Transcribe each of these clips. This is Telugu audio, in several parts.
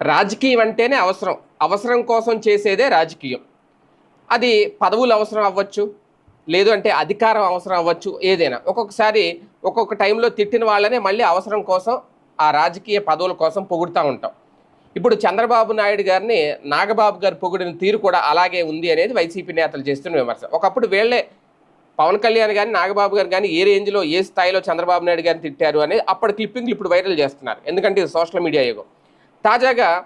రాజకీయం అంటేనే అవసరం. అవసరం కోసం చేసేదే రాజకీయం. అది పదవులు అవసరం అవ్వచ్చు లేదు అంటే అధికారం అవసరం అవ్వచ్చు ఏదైనా. ఒక్కొక్కసారి ఒక్కొక్క టైంలో తిట్టిన వాళ్ళనే మళ్ళీ అవసరం కోసం ఆ రాజకీయ పదవుల కోసం పొగుడుతూ ఉంటాం. ఇప్పుడు చంద్రబాబు నాయుడు గారిని నాగబాబు గారు పొగిడిన తీరు కూడా అలాగే ఉంది అనేది వైసీపీ నేతలు చేస్తున్న విమర్శ. ఒకప్పుడు వీళ్ళే పవన్ కళ్యాణ్ కానీ నాగబాబు గారు కానీ ఏ రేంజ్లో ఏ స్థాయిలో చంద్రబాబు నాయుడు గారిని తిట్టారు అనేది అప్పటి క్లిప్పింగ్లు ఇప్పుడు వైరల్ చేస్తున్నారు. ఎందుకంటే ఇది సోషల్ మీడియా యుగం. తాజాగా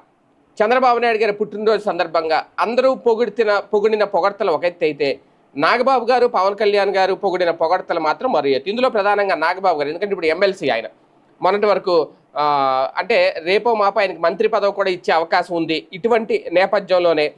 చంద్రబాబు నాయుడు గారి పుట్టినరోజు సందర్భంగా అందరూ పొగిడిన పొగిడిన పొగడ్తలు ఒక ఎత్తు అయితే నాగబాబు గారు పవన్ కళ్యాణ్ గారు పొగిడిన పొగడ్తలు మాత్రం మరో ఎత్తు. ఇందులో ప్రధానంగా నాగబాబు గారు. ఎందుకంటే ఇప్పుడు ఎమ్మెల్సీ ఆయన. మొన్నటి వరకు అంటే రేపో మాప ఆయనకి మంత్రి పదవి కూడా ఇచ్చే అవకాశం ఉంది. ఇటువంటి నేపథ్యంలోనే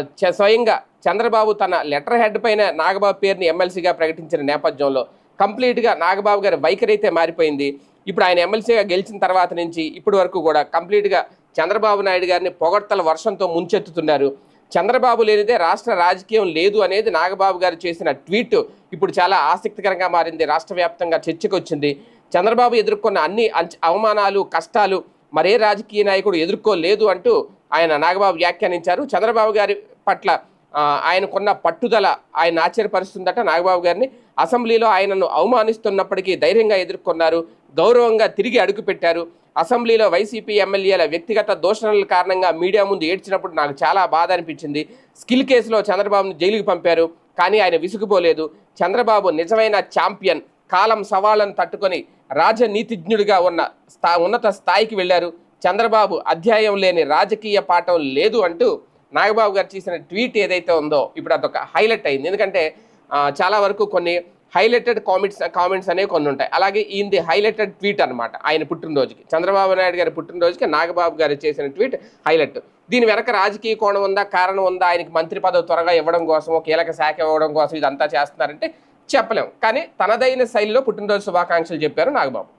చ- స్వయంగా చంద్రబాబు తన లెటర్ హెడ్ పైన నాగబాబు పేరుని ఎమ్మెల్సీగా ప్రకటించిన నేపథ్యంలో కంప్లీట్గా నాగబాబు గారి వైఖరి అయితే మారిపోయింది. ఇప్పుడు ఆయన ఎమ్మెల్సీగా గెలిచిన తర్వాత నుంచి ఇప్పటి వరకు కూడా కంప్లీట్గా చంద్రబాబు నాయుడు గారిని పొగడ్తల వర్షంతో ముంచెత్తుతున్నారు. చంద్రబాబు లేనిదే రాష్ట్ర రాజకీయం లేదు అనేది నాగబాబు గారు చేసిన ట్వీట్ ఇప్పుడు చాలా ఆసక్తికరంగా మారింది రాష్ట్ర వ్యాప్తంగా చర్చకొచ్చింది. చంద్రబాబు ఎదుర్కొన్న అన్ని అంచ- అవమానాలు కష్టాలు మరే రాజకీయ నాయకుడు ఎదుర్కోలేదు అంటూ ఆయన నాగబాబు వ్యాఖ్యానించారు. చంద్రబాబు గారి పట్ల ఆయనకున్న పట్టుదల ఆయన ఆశ్చర్యపరుస్తుందట నాగబాబు గారిని. అసెంబ్లీలో ఆయనను అవమానిస్తున్నప్పటికీ ధైర్యంగా ఎదుర్కొన్నారు. గౌరవంగా తిరిగి అడుగుపెట్టారు అసెంబ్లీలో వైసీపీ ఎమ్మెల్యేల వ్యక్తిగత దూషణల కారణంగా మీడియా ముందు ఏడ్చినప్పుడు నాకు చాలా బాధ అనిపించింది. స్కిల్ కేసులో చంద్రబాబును జైలుకి పంపారు. కానీ ఆయన విసుగుపోలేదు. చంద్రబాబు నిజమైన ఛాంపియన్. కాలం సవాళ్ళను తట్టుకొని రాజనీతిజ్ఞుడిగా ఉన్న స్థా ఉన్నత స్థాయికి వెళ్ళారు. చంద్రబాబు అధ్యాయం లేని రాజకీయ పాఠం లేదు అంటూ నాగబాబు గారు చేసిన ట్వీట్ ఏదైతే ఉందో ఇప్పుడు అదొక హైలైట్ అయింది. ఎందుకంటే చాలా వరకు కొన్ని హైలైటెడ్ కామెంట్స్ కామెంట్స్ అనేవి కొన్ని ఉంటాయి. అలాగే ఈయనది హైలైటెడ్ ట్వీట్ అనమాట ఆయన పుట్టినరోజుకి. చంద్రబాబు నాయుడు గారి పుట్టినరోజుకి నాగబాబు గారు చేసిన ట్వీట్ హైలైట్. దీని వెనక రాజకీయ కోణం ఉందా కారణం ఉందా ఆయనకి మంత్రి పదవి త్వరగా ఇవ్వడం కోసం కీలక శాఖ ఇవ్వడం కోసం ఇదంతా చేస్తున్నారంటే చెప్పలేము కానీ తనదైన శైలిలో పుట్టినరోజు శుభాకాంక్షలు చెప్పారు నాగబాబు.